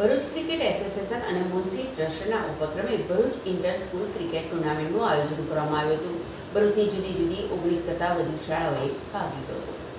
Bharuch cricket association અને મુનસી ટ્રસ્ટના ઉપક્રમે ભરૂચ ઇન્ટર સ્કૂલ ક્રિકેટ ટુર્નામેન્ટનું આયોજન કરવામાં આવ્યું હતું. ભરૂચની જુદી જુદી ઓગણીસ કરતાં વધુ શાળાઓએ ભાગ લીધો હતો.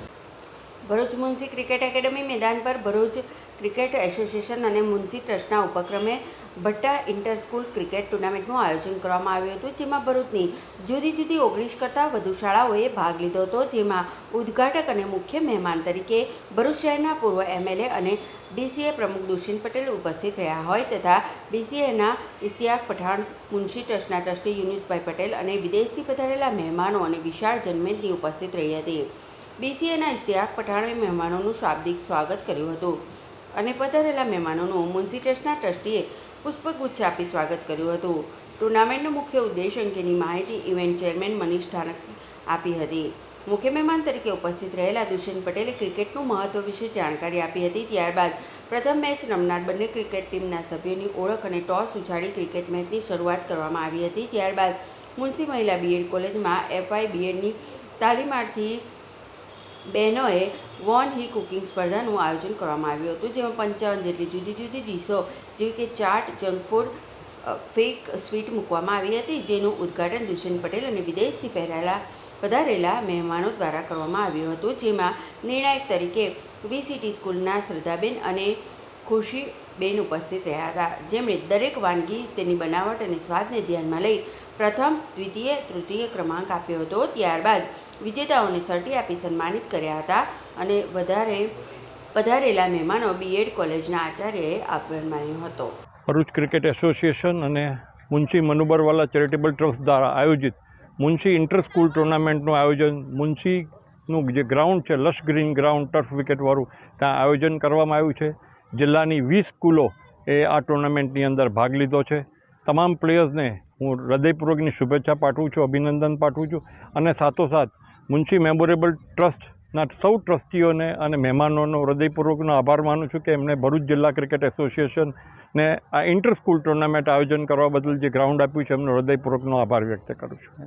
ભરૂચ મુનસી ક્રિકેટ એકેડમી મેદાન પર ભરૂચ ક્રિકેટ એસોસિએશન અને મુનસી ટ્રસ્ટના ઉપક્રમે ભટ્ટા ઇન્ટર સ્કૂલ ક્રિકેટ ટુર્નામેન્ટનું આયોજન કરવામાં આવ્યું હતું, જેમાં ભરૂચની જુદી જુદી ઓગણીસ કરતાં વધુ શાળાઓએ ભાગ લીધો હતો, જેમાં ઉદ્ઘાટક અને મુખ્ય મહેમાન તરીકે ભરૂચ શહેરના પૂર્વ એમએલએ અને બીસીએ પ્રમુખ દુષ્યંત પટેલ ઉપસ્થિત રહ્યા હોય તથા બીસીએના ઇશ્તિયાક પઠાણ મુનશી ટ્રસ્ટના ટ્રસ્ટી યુનિસભાઈ પટેલ અને વિદેશથી પધારેલા મહેમાનો અને વિશાળ જનમેદની ઉપસ્થિત રહી હતી. બીસીએના ઇશ્તિયાક પઠાણે મહેમાનોનું શાબ્દિક સ્વાગત કર્યું હતું અને પધારેલા મહેમાનોનું મુનસી ટ્રસ્ટના ટ્રસ્ટીએ પુષ્પગુચ્છ આપી સ્વાગત કર્યું હતું. ટુર્નામેન્ટનો મુખ્ય ઉદ્દેશ અંગેની માહિતી ઇવેન્ટ ચેરમેન મનીષ ઠાણક આપી હતી. મુખ્ય મહેમાન તરીકે ઉપસ્થિત રહેલા દુષ્યંત પટેલે ક્રિકેટનું મહત્વ વિશે જાણકારી આપી હતી. ત્યારબાદ પ્રથમ મેચ રમનાર બંને ક્રિકેટ ટીમના સભ્યોની ઓળખ અને ટોસ ઉછાળી ક્રિકેટ મેચની શરૂઆત કરવામાં આવી હતી. ત્યારબાદ મુનસી મહિલા બીએડ કોલેજમાં એફઆઈ બીએડની તાલીમાર્થી બહેનોએ વોન હી કુકિંગ સ્પર્ધાનું આયોજન કરવામાં આવ્યું હતું, જેમાં પંચાવન જેટલી જુદી જુદી ડીશો, જેવી કે ચાટ, જંક ફૂડ ફેક સ્વીટ મૂકવામાં આવી હતી, જેનું ઉદ્ઘાટન દુષ્યંત પટેલ અને વિદેશથી પહેરાયેલા, પધારેલા મહેમાનો દ્વારા કરવામાં આવ્યું હતું, જેમાં નિર્ણાયક તરીકે વીસીટી સ્કૂલના શ્રદ્ધાબેન અને ખુશીબેન ઉપસ્થિત રહ્યા હતા. જેમણે દરેક વાનગી તેની બનાવટ અને સ્વાદને ધ્યાનમાં લઈ પ્રથમ, દ્વિતીય, તૃતીય ક્રમાંક આપ્યો હતો. ત્યારબાદ વિજેતાઓને સર્ટી આપી સન્માનિત કર્યા હતા અને વધારે પધારેલા મહેમાનો બીએડ કોલેજના આચાર્યએ આભાર માન્યો હતો. ભરૂચ ક્રિકેટ એસોસિએશન અને મુનશી મનુબરવાલા ચેરિટેબલ ટ્રસ્ટ દ્વારા આયોજિત મુનશી ઇન્ટર સ્કૂલ ટુર્નામેન્ટનું આયોજન મુનશીનું જે ગ્રાઉન્ડ છે, લશ ગ્રીન ગ્રાઉન્ડ ટર્ફ વિકેટવાળું, ત્યાં આયોજન કરવામાં આવ્યું છે. જિલ્લાની વીસ સ્કૂલો એ આ ટુર્નામેન્ટની અંદર ભાગ લીધો છે. તમામ પ્લેયર્સને હું હૃદયપૂર્વકની શુભેચ્છા પાઠવું છું, અભિનંદન પાઠવું છું અને સાથોસાથ મુનશી મેમોરેબલ ટ્રસ્ટના સૌ ટ્રસ્ટીઓને અને મહેમાનોનો હૃદયપૂર્વકનો આભાર માનું છું કે એમણે ભરૂચ જિલ્લા ક્રિકેટ એસોસિએશનને આ ઇન્ટર સ્કૂલ ટુર્નામેન્ટ આયોજન કરવા બદલ જે ગ્રાઉન્ડ આપ્યું છે એમનો હૃદયપૂર્વકનો આભાર વ્યક્ત કરું છું.